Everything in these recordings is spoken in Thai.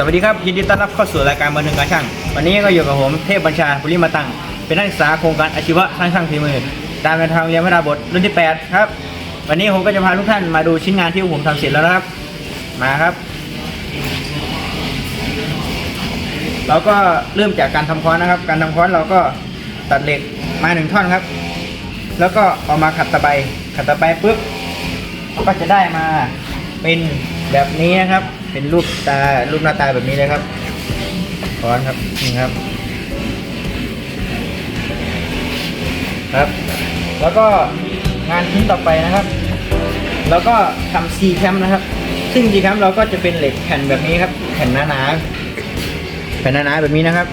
สวัสดีครับยินดีต้อนรับเข้าสู่รายการบันเทิงการช่าง วันนี้ก็อยู่กับผมเทพบัญชาบุริมาตัง เป็นนักศึกษาโครงการอาชีวะช่างช่างฝีมือ ตามแนวทางเรียนพระดาบทรุ่นที่ 8 ครับ วันนี้ผมก็จะพาทุกท่านมาดูชิ้นงานที่ผมทำเสร็จแล้วนะครับ มาครับ เราก็เริ่มจากการทำค้อนนะครับ การทำค้อนเราก็ตัดเหล็กมาหนึ่งท่อนครับ แล้วก็เอามาขัดตะไบขัดตะไบปุ๊บก็จะได้มาเป็นแบบนี้นะครับ เป็นรูปตารูปหน้าตาแบบนี้เลยครับค้อนครับนี่ครับ ครับ แล้วก็งานชิ้นต่อไปนะครับ แล้วก็ทำซีแคมนะครับ ซึ่งซีแคมเราก็จะเป็นเหล็กแผ่นแบบนี้ครับ แผ่นหนาๆแผ่นหนาๆแบบนี้นะครับ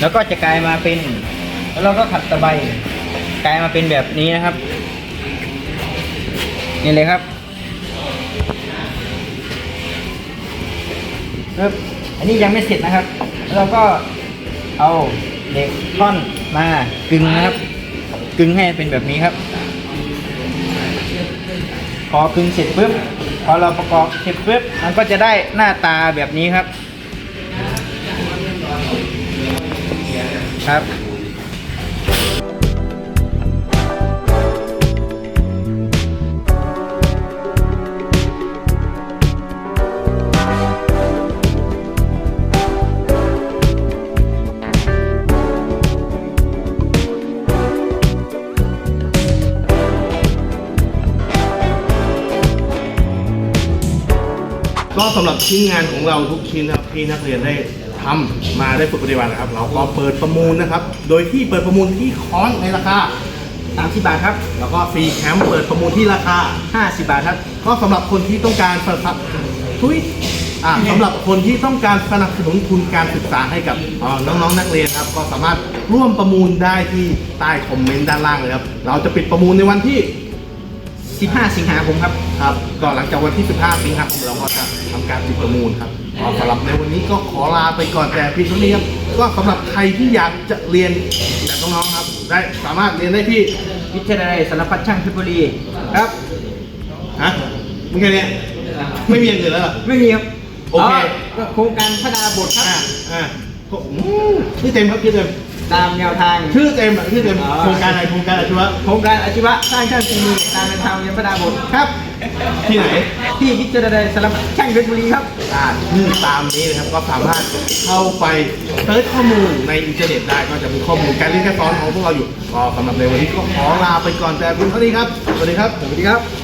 แล้วก็จะกลายมาเป็น แล้วเราก็ขัดตะไบกลายมาเป็นแบบนี้นะครับ นี่เลยครับ ปึ๊บอันนี้ยังไม่เสร็จนะครับ เราก็เอาเหล็กท่อนมากึงนะครับ กึงให้เป็นแบบนี้ครับ พอกึงเสร็จปุ๊บพอเราประกอบเสร็จปุ๊บมันก็จะได้หน้าตาแบบนี้ครับ ครับ ก็สำหรับชิ้นงานของเราทุกชิ้นนะครับที่นักเรียนได้ทำมาได้ฝึกปฏิบัตินะครับ เราก็เปิดประมูลนะครับ โดยที่เปิดประมูลที่ค้อนในราคา30บาทครับ แล้วก็ฟรีแคมป์เปิดประมูลที่ราคา 50 บาทครับ ก็สำหรับคนที่ต้องการสนับทุยอ่าสำหรับคนที่ต้องการสนับสนุนทุนการศึกษาให้กับเอ่อน้องๆนักเรียนครับ ก็สามารถร่วมประมูลได้ที่ใต้คอมเมนต์ด้านล่างเลยครับ เราจะปิดประมูลในวันที่ 15 สิงหาคมครับ ครับก็หลังจากวันที่ 15 สิงหาคมเราก็จะทำการปิดประมูลครับก็สำหรับในวันนี้ก็ขอลาไปก่อนแต่เพียงเท่านี้ครับก็สำหรับใครที่อยากจะเรียนแบบน้องๆครับ ได้สามารถเรียนได้ที่วิทยาลัยสารพัดช่างเพชรบุรีครับฮะมึงแค่เนี้ยไม่มีอย่างอื่นแล้วเหรอไม่มีครับโอเคก็โครงการพัฒนาบทครับอ่าอ่าก็อืมชื่อเต็มครับชื่อเต็ม ตามแนวทาง ชื่อเต็มอะชื่อเต็มอ๋อ โครงการอะไรโครงการอาชีวะโครงการอาชีวะสร้างช่างฝีมือตามแนวทางเรียนพัฒนาบทครับ ที่ไหน ที่วิทยาลัยสารพัดช่างเพชรบุรีครับ อ่าชื่อตามนี้นะครับก็สามารถเข้าไปเซิร์ชข้อมูลในอินเทอร์เน็ตได้ก็จะมีข้อมูลการเรียนการสอนของพวกเราอยู่ก็สำหรับในวันนี้ก็ขอลาไปก่อนแต่เพียงเท่านี้ครับสวัสดีครับ สวัสดีครับ